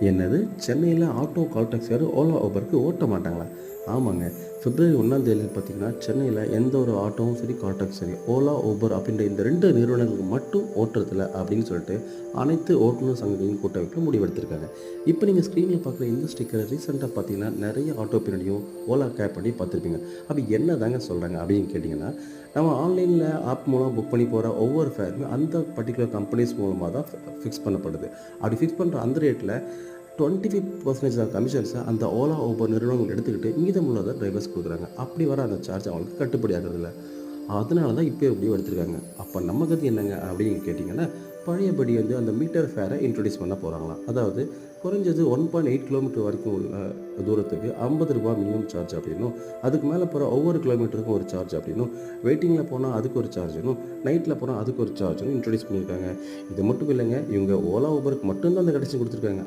என்னது? சென்னையில் ஆட்டோ கால் டாக்ஸியார் ஓலா ஊபருக்கு ஓட்ட மாட்டாங்களா? ஆமாங்க. பிப்ரவரி ஒன்றாம் தேதி பார்த்தீங்கன்னா சென்னையில் எந்த ஒரு ஆட்டோவும் சரி கால் சரி ஓலா ஊபர் அப்படின்ற இந்த ரெண்டு நிறுவனங்களுக்கு மட்டும் ஓட்டுறதில்ல அப்படின்னு சொல்லிட்டு அனைத்து ஓட்டுநர் சங்கங்களின் கூட்டமைப்பில் முடிவெடுத்திருக்காங்க. இப்போ நீங்கள் ஸ்க்ரீனில் பார்க்குற இந்த ஸ்டிக்கர் ரீசெண்டாக பார்த்தீங்கன்னா நிறைய ஆட்டோ பின்னாடியும் ஓலா கேப் பண்ணி பார்த்துருப்பீங்க அப்படி என்ன தாங்க சொல்கிறாங்க அப்படின்னு கேட்டிங்கன்னா நம்ம ஆன்லைனில் ஆப் மூலம் புக் பண்ணி போகிற ஒவ்வொரு ஃபேருமே அந்த பர்டிகுலர் கம்பெனிஸ் மூலமாக தான் ஃபிக்ஸ் பண்ணப்படுது. அப்படி ஃபிக்ஸ் பண்ணுற அந்த ரேட்டில் டுவெண்ட்டி ஃபைவ் பர்சன்டேஜ் ஆஃப் கமிஷன்ஸை அந்த ஓலா ஊபர் நிறுவனங்கள் எடுத்துக்கிட்டு மீதமுள்ளதை டிரைவர்ஸ் கொடுக்குறாங்க. அப்படி வர அந்த சார்ஜ் அவங்களுக்கு கட்டுப்படி ஆகிறதில்ல. அதனால தான் இப்போ எப்படியும் எடுத்திருக்காங்க. அப்போ நம்ம கதி என்னங்க அப்படின்னு கேட்டிங்கன்னா பழையபடி வந்து அந்த மீட்டர் ஃபேரை இன்ட்ரடியூஸ் பண்ண போகிறாங்களாம் அதாவது குறைஞ்சது ஒன் பாயிண்ட் எயிட் கிலோமீட்டர் வரைக்கும் உள்ள தூரத்துக்கு ஐம்பது ரூபாய் மினிமம் சார்ஜ் அப்படின்னும் அதுக்கு மேலே போகிற ஒவ்வொரு கிலோமீட்டருக்கும் ஒரு சார்ஜ் அப்படின்னும் வெயிட்டிங்கில் போனால் அதுக்கு ஒரு சார்ஜனும் நைட்டில் போனால் அதுக்கு ஒரு சார்ஜனும் இன்ட்ரடியூஸ் பண்ணியிருக்காங்க. இது மட்டும் இல்லைங்க இவங்க ஓலா ஊபருக்கு மட்டும்தான் அந்த கடைசி கொடுத்துருக்காங்க.